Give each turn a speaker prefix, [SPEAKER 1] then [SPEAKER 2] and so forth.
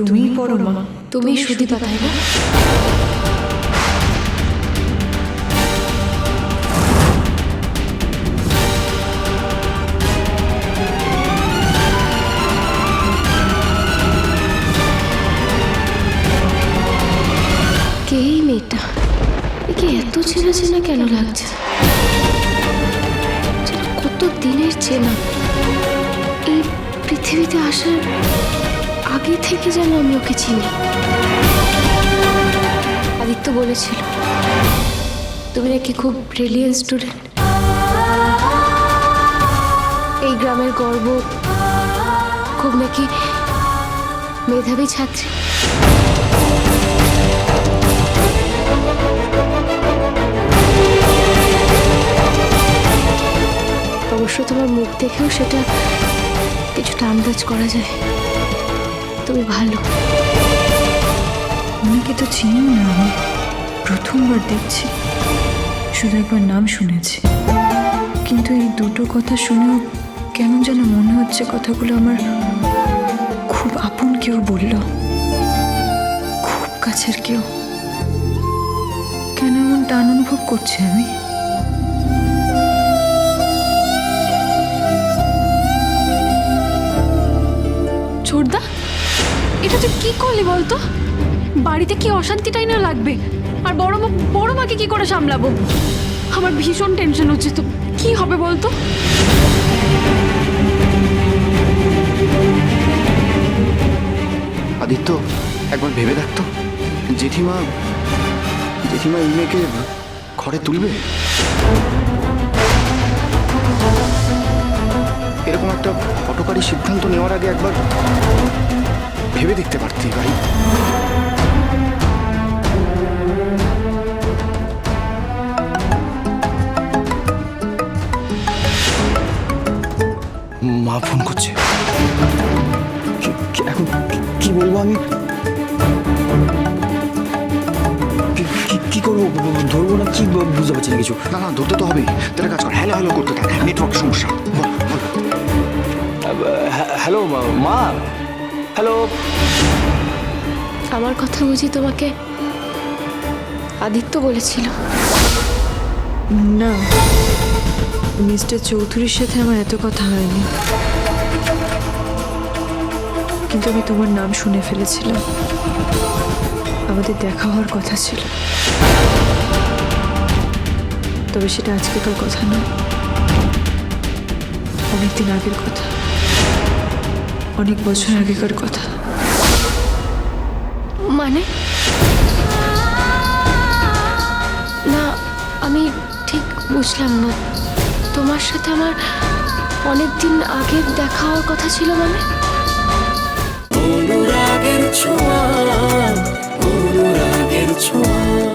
[SPEAKER 1] তুমিই পড়ো মা।
[SPEAKER 2] তুমি সুদীপা তাই না? কে মেয়েটা? এত চেনা চেনা কেন লাগছে? কত দিনের চেনা। এই পৃথিবীতে আসার আগে থেকে যেন আমি ওকে চিনি। আদিত্য বলেছিল, তুমি নাকি খুব ব্রিলিয়েন্ট স্টুডেন্ট এই গ্রামের গর্ব খুব নাকি মেধাবী ছাত্রী। অবশ্য তোমার মুখ দেখেও সেটা কিছুটা আন্দাজ করা যায়। তুমি ভালো।
[SPEAKER 1] ওনাকে তো চিনিও না আমি। প্রথমবার দেখছি। শুধু একবার নাম শুনেছি। কিন্তু এই দুটো কথা শুনেও কেন যেন মনে হচ্ছে কথাগুলো আমার খুব আপন কেউ বলল। খুব কাছের কেউ। কেন এমন টান অনুভব করছি আমি?
[SPEAKER 2] এটা তুই কি করলি বলতো? বাড়িতে কি অশান্তিটাই না লাগবে? আর বড় মা বড় মাকে কি করে সামলাবো? আমার ভীষণ টেনশন হচ্ছে তো। কি হবে বলতো?
[SPEAKER 3] আদিত্য, একবার ভেবে দেখতো জেঠিমা জেঠিমা এই মেয়েকে ঘরে তুলবে? এরকম একটা হটকারী সিদ্ধান্ত নেওয়ার আগে একবার ভেবে দেখতে পারতি ভাই। মা ফোন করছে। কি- কি- এখন কি- বলব আমি?
[SPEAKER 4] কি- করব? ধরবো না কি বুঝতে পারছি না কিছু।
[SPEAKER 3] না না ধরতে তো হবেই। তাহলে কাজ কর হ্যালো হ্যালো করতে থাক। নেটওয়ার্ক সমস্যা। বল
[SPEAKER 4] হ্যাঁ, হ্যালো মা। হ্যালো
[SPEAKER 2] আমার কথা বুঝি তোমাকে আদিত্য বলেছিল?
[SPEAKER 1] না মিস্টার চৌধুরীর সাথে আমার এত কথা হয়নি। কিন্তু আমি তোমার নাম শুনে ফেলেছিলাম। আমাদের দেখা হওয়ার কথা ছিল। তবে সেটা আজকে আজকেকার কথা না অনেকদিন আগের কথা। অনেক বছর আগেকার কথা।
[SPEAKER 2] মানে? না আমি ঠিক বুঝলাম না। তোমার সাথে আমার অনেক দিন আগে দেখা হওয়ার কথা ছিল মানে?
[SPEAKER 5] অনুরাগের ছোঁয়া অনুরাগের ছোঁয়া।